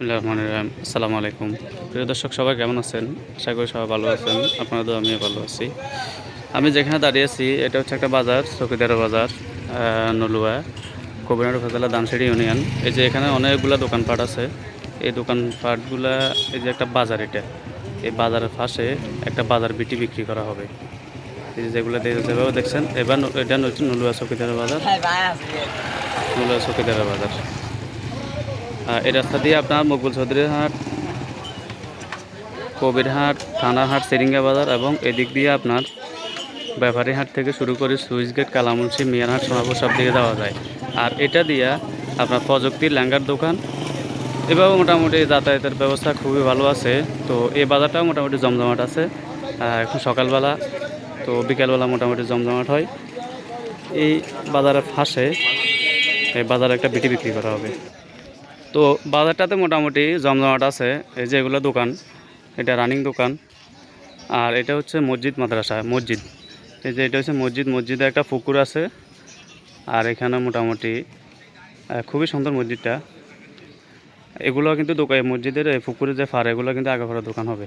আসসালামু আলাইকুম। প্রিয় দর্শক সবাই কেমন আছেন? আশা করি সবাই ভালো আছেন। আপনারা তো আমিও ভালো আছি। আমি যেখানে দাঁড়িয়ে আছি এটা হচ্ছে একটা বাজার চকিদার বাজার নলুয়া কবিনার উপজেলা দানসিড়ি ইউনিয়ন। এই যে এখানে অনেকগুলা দোকানপাট আছে। এই দোকানপাটগুলা এই যে একটা বাজার এটা এই বাজারের পাশে একটা বাজার বিটি বিক্রি করা হবে। এই যে যেগুলো যেভাবে দেখছেন এবার এটা হচ্ছে নলুয়া চকিদার বাজার। নলুয়া চকিদার বাজার। এই রাস্তা দিয়ে আপনার মকবুল চৌধুরীর হাট কবিরহাট থানাহাট সেরিঙ্গা বাজার এবং এদিক দিয়ে আপনার ব্যাপারী হাট থেকে শুরু করে সুইচ গেট, কালামুন্সি মিয়ারহাট সোনাপুর সব দিকে যাওয়া যায়। আর এটা দিয়ে আপনার প্রযুক্তির ল্যাঙ্গার দোকান। এভাবে মোটামুটি যাতায়াতের ব্যবস্থা খুবই ভালো আছে। তো এই বাজারটাও মোটামুটি জমজমাট আছে। এখন সকালবেলা, তো বিকালবেলা মোটামুটি জমজমাট হয়। এই বাজারের ফাঁসে এই বাজারে একটা বিটি বিক্রি করা হবে। তো বাজারটাতে মোটামুটি জমজমাট আছে, এই যে এগুলো দোকান, এটা রানিং দোকান, আর এটা হচ্ছে মসজিদ মাদ্রাসা, মসজিদ। এই যে এটা হচ্ছে মসজিদ, মসজিদে একটা পুকুর আছে, আর এখানে মোটামুটি খুবই সুন্দর মসজিদটা। এগুলো কিন্তু দোকান মসজিদের এই পুকুরের যে ফার এগুলো কিন্তু আগে আগাফারা দোকান হবে।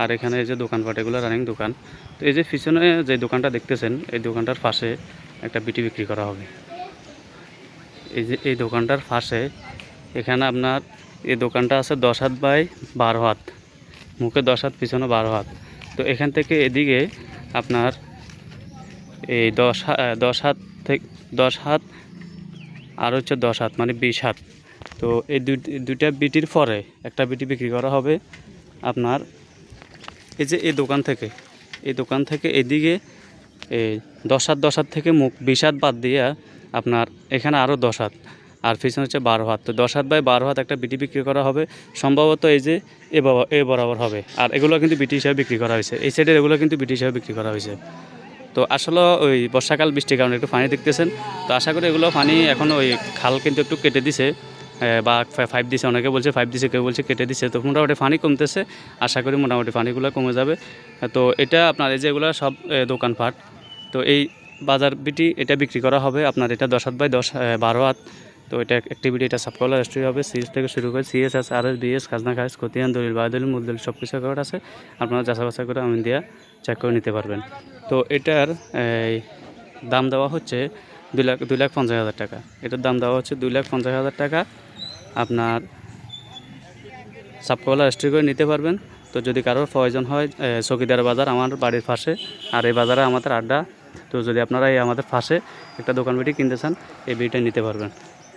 আর এখানে এই যে দোকানপাট, এগুলো রানিং দোকান। তো এই যে পিছনে যে দোকানটা দেখতেছেন, এই দোকানটার পাশে একটা বিটি বিক্রি করা হবে। এই যে, এই দোকানটার পাশে এখানে আপনার এই দোকানটা আছে দশ হাত বাই বারো হাত। মুখে দশ হাত, পিছনে বারো হাত। তো এখান থেকে এদিকে আপনার এই দশ দশ হাত থেকে দশ হাত আর হচ্ছে দশ হাত মানে বিশ হাত। তো এই দুই- দুইটা বিটির পরে একটা বিটি বিক্রি করা হবে আপনার এই যে এই দোকান থেকে। এই দোকান থেকে এদিকে এই দশ হাত দশ হাত থেকে মুখ বিশ হাত বাদ দিয়ে আপনার এখানে আরও দশ হাত। আর পিছনে হচ্ছে বারো হাত। তো দশ হাত বাই বারো হাত একটা বিটি বিক্রি করা হবে। সম্ভবত এই যে এ বাবা, এ বরাবর হবে। আর এগুলো কিন্তু বিটি হিসাবে বিক্রি করা হয়েছে। এই সাইডের এগুলো কিন্তু বিটি হিসাবে বিক্রি করা হয়েছে। তো আসলে ওই বর্ষাকাল বৃষ্টির কারণে একটু পানি দেখতেছেন। তো আশা করি এগুলো পানি এখন ওই খাল কিন্তু একটু কেটে দিছে। বা ফাইভ দিছে, অনেকে বলছে ফাইভ দিছে, কেউ বলছে কেটে দিছে। তো মোটামুটি পানি কমতেছে। আশা করি মোটামুটি পানিগুলো কমে যাবে। তো এটা আপনার এই যেগুলো সব দোকানপাট তো এই বাজার বিটি এটা বিক্রি করা হবে। আপনার এটা দশ হাত বাই দশ বারো হাত। তো এটা অ্যাক্টিভিটি এটা সাবকলা রেস্ট্রি হবে। সিএস থেকে শুরু করে CS S R S BS খাজনা খাস খতিয়ান, দলিল বায়দলিল মুদলিল সব কিছু করা আছে। আপনারা যাচাই বাছাই করে আমি দিয়া চেক করে নিতে পারবেন। তো এটার দাম দেওয়া হচ্ছে দুই লাখ দুই লাখ পঞ্চাশ হাজার টাকা। এটার দাম দেওয়া হচ্ছে দুই লাখ পঞ্চাশ হাজার টাকা। আপনার সাবকলা রেস্ট্রি করে নিতে পারবেন। তো যদি কারোর প্রয়োজন হয় চকিদার বাজার আমার বাড়ির পাশে। আর এই বাজারে আমাদের আড্ডা। তো যদি আপনারা এই আমাদের পাশে একটা দোকান বিটি কিনতে চান, এই বিটা নিতে পারবেন।